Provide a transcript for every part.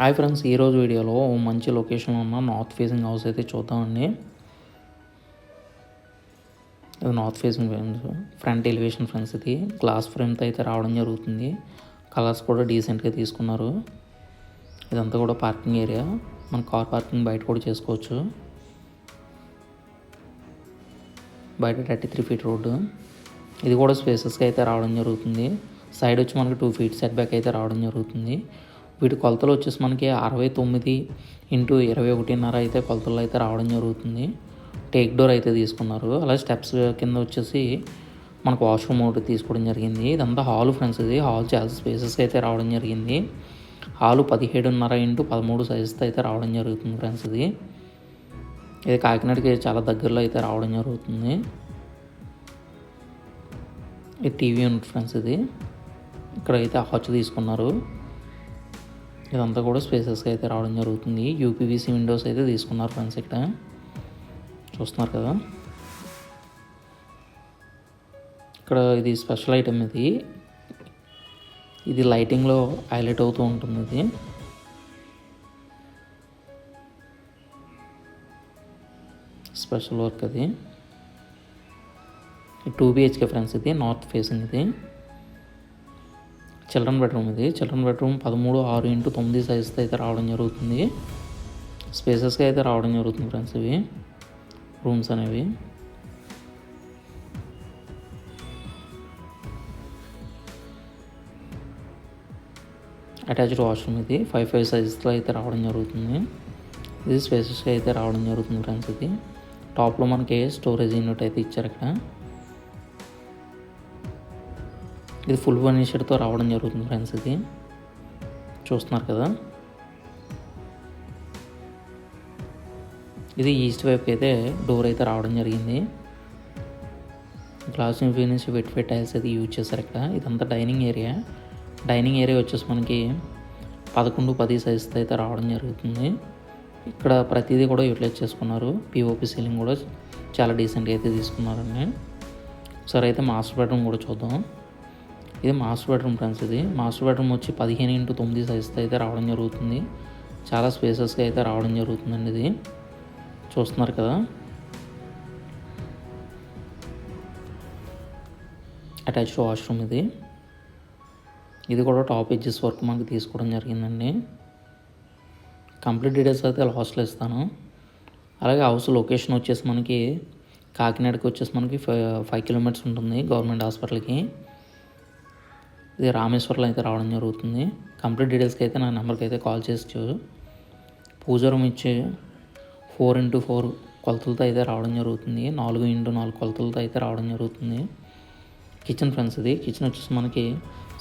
Hi friends ఈరోజు వీడియోలో ఓ మంచి లొకేషన్లో ఉన్న నార్త్ ఫేసింగ్ హౌస్ అయితే చూద్దామండి. ఇది north facing friends front elevation friends ఇది. గ్లాస్ ఫ్రేమ్తో అయితే రావడం జరుగుతుంది. కలర్స్ కూడా డీసెంట్గా తీసుకున్నారు. ఇదంతా కూడా పార్కింగ్ ఏరియా. మన కార్ పార్కింగ్ బయట కూడా చేసుకోవచ్చు. బయట థర్టీ త్రీ ఫీట్ రోడ్డు ఇది కూడా స్పేసెస్గా అయితే రావడం జరుగుతుంది. సైడ్ వచ్చి మనకి టూ ఫీట్ సెట్ బ్యాక్ అయితే రావడం జరుగుతుంది. వీటి కొలతలు వచ్చేసి మనకి అరవై తొమ్మిది ఇంటూ ఇరవై ఒకటిన్నర అయితే కొలతలు అయితే రావడం జరుగుతుంది. టేక్ డోర్ అయితే తీసుకున్నారు. అలాగే స్టెప్స్ కింద వచ్చేసి మనకు వాష్రూమ్ ఒకటి తీసుకోవడం జరిగింది. ఇదంతా హాల్ ఫ్రెండ్స్ ఇది. హాల్ చాలా స్పేసెస్ అయితే రావడం జరిగింది. హాలు పదిహేడున్నర ఇంటూ పదమూడు సైజుతో అయితే రావడం జరుగుతుంది ఫ్రెండ్స్ ఇది. ఇది కాకినాడకి చాలా దగ్గరలో అయితే రావడం జరుగుతుంది. ఇది టీవీ ఉంది ఫ్రెండ్స్ ఇది. ఇక్కడ అయితే హాచ్ తీసుకున్నారు. ఇదంతా కూడా స్పేసెస్గా అయితే రావడం జరుగుతుంది. యూపీవీసీ విండోస్ అయితే తీసుకున్నారు ఫ్రెండ్స్ ఇక్కడ. చూస్తున్నారు కదా. ఇక్కడ ఇది స్పెషల్ ఐటమ్ ఇది. ఇది లైటింగ్లో హైలైట్ అవుతూ ఉంటుంది ఇది. స్పెషల్ వర్క్ అది. టూ బిహెచ్కే ఫ్రెండ్స్ ఇది నార్త్ ఫేసింగ్ ఇది. చిల్డ్రన్ బెడ్రూమ్ ఇది. చిల్డ్రన్ బెడ్రూమ్ పదమూడు ఆరు ఇంటూ తొమ్మిది సైజుతో అయితే రావడం జరుగుతుంది. స్పేసెస్గా అయితే రావడం జరుగుతుంది ఫ్రెండ్స్ ఇవి. రూమ్స్ అనేవి. అటాచ్డ్ వాష్రూమ్ ఇది. ఫైవ్ ఫైవ్ సైజెస్లో అయితే రావడం జరుగుతుంది. ఇది స్పేసెస్గా అయితే రావడం జరుగుతుంది ఫ్రెండ్స్ ఇది. టాప్లో మనకి స్టోరేజ్ యూనిట్ అయితే ఇచ్చారు ఇక్కడ. ఇది ఫుల్ ఫర్నిచర్తో రావడం జరుగుతుంది ఫ్రెండ్స్ ఇది. చూస్తున్నారు కదా. ఇది ఈస్ట్ వైపు అయితే డోర్ అయితే రావడం జరిగింది. Glass finish vitrified tiles అయితే యూజ్ చేశారు ఇక్కడ. ఇదంతా డైనింగ్ ఏరియా డైనింగ్ ఏరియా వచ్చేసి మనకి పదకొండు పది సైజుతో అయితే రావడం జరుగుతుంది. ఇక్కడ ప్రతిదీ కూడా యూటిలైజ్ చేసుకున్నారు. పిఓపి సీలింగ్ కూడా చాలా డీసెంట్గా అయితే తీసుకున్నారండి. సరే అయితే మాస్టర్ బెడ్రూమ్ కూడా చూద్దాం. ఇది మాస్టర్ బెడ్రూమ్ ఫ్రెండ్స్ ఇది. మాస్టర్ బెడ్రూమ్ వచ్చి పదిహేను ఇంటూ తొమ్మిది సైజ్తో అయితే రావడం జరుగుతుంది. చాలా స్పేసెస్గా అయితే రావడం జరుగుతుందండి ఇది. చూస్తున్నారు కదా? అటాచ్డ్ వాష్రూమ్ ఇది. ఇది కూడా టాప్ ఎడ్జెస్ వర్క్ మనకి తీసుకోవడం జరిగిందండి. కంప్లీట్ డీటెయిల్స్ అయితే లాస్ట్లో ఇస్తాను. అలాగే హౌస్ లొకేషన్ వచ్చేసి మనకి కాకినాడకి వచ్చేసి మనకి ఫైవ్ ఫైవ్ కిలోమీటర్స్ ఉంటుంది గవర్నమెంట్ హాస్పిటల్కి ఇది రామేశ్వరంలో అయితే రావడం జరుగుతుంది. కంప్లీట్ డీటెయిల్స్కి అయితే నా నెంబర్కి అయితే కాల్ చేసి పూజారం ఇచ్చే ఫోర్ ఇంటూ ఫోర్ కొలతలతో అయితే రావడం జరుగుతుంది. నాలుగు ఇంటూ నాలుగు కొలతలతో అయితే రావడం జరుగుతుంది. కిచెన్ ఫ్రెండ్స్ ఇది. కిచెన్ వచ్చేసి మనకి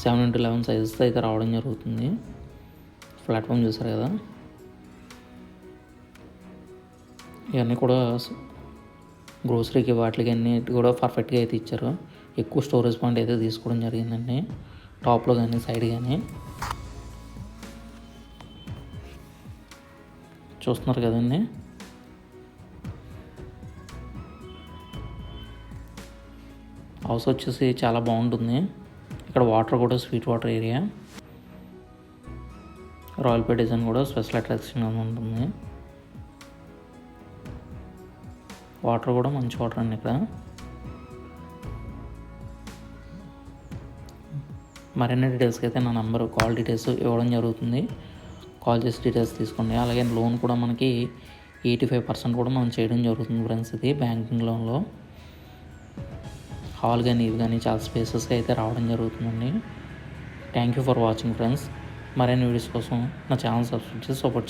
సెవెన్ ఇంటూ లెవెన్ సైజెస్తో అయితే రావడం జరుగుతుంది. ప్లాట్ఫామ్ చూసారు కదా? ఇవన్నీ కూడా గ్రోసరీకి వాటికి అన్నిటి కూడా పర్ఫెక్ట్గా అయితే ఇచ్చారు. ఎక్కువ స్టోరేజ్ పాయింట్ అయితే తీసుకోవడం జరిగిందండి. టాప్లో కానీ సైడ్ కానీ. చూస్తున్నారు కదండి. హౌస్ వచ్చేసి చాలా బాగుంటుంది. ఇక్కడ వాటర్ కూడా స్వీట్ వాటర్ ఏరియా. రాయల్ పే డిజైన్ కూడా స్పెషల్ అట్రాక్షన్ ఉంటుంది. వాటర్ కూడా మంచి వాటర్ అండి ఇక్కడ. మరిన్ని డీటెయిల్స్కి అయితే నా నెంబర్ కాల్ డీటెయిల్స్ ఇవ్వడం జరుగుతుంది. కాల్ చేసి డీటెయిల్స్ తీసుకోండి. అలాగే లోన్ కూడా మనకి ఎయిటీ ఫైవ్ పర్సెంట్ కూడా మనం చేయడం జరుగుతుంది ఫ్రెండ్స్ ఇది బ్యాంకింగ్ లోన్లో. హాల్ కానీ ఇవి కానీ చాలా స్పేసెస్గా అయితే రావడం జరుగుతుందండి. Thank you for watching friends మరిన్ని వీడియోస్ కోసం నా ఛానల్ సబ్స్క్రైబ్ చేసి సపోర్ట్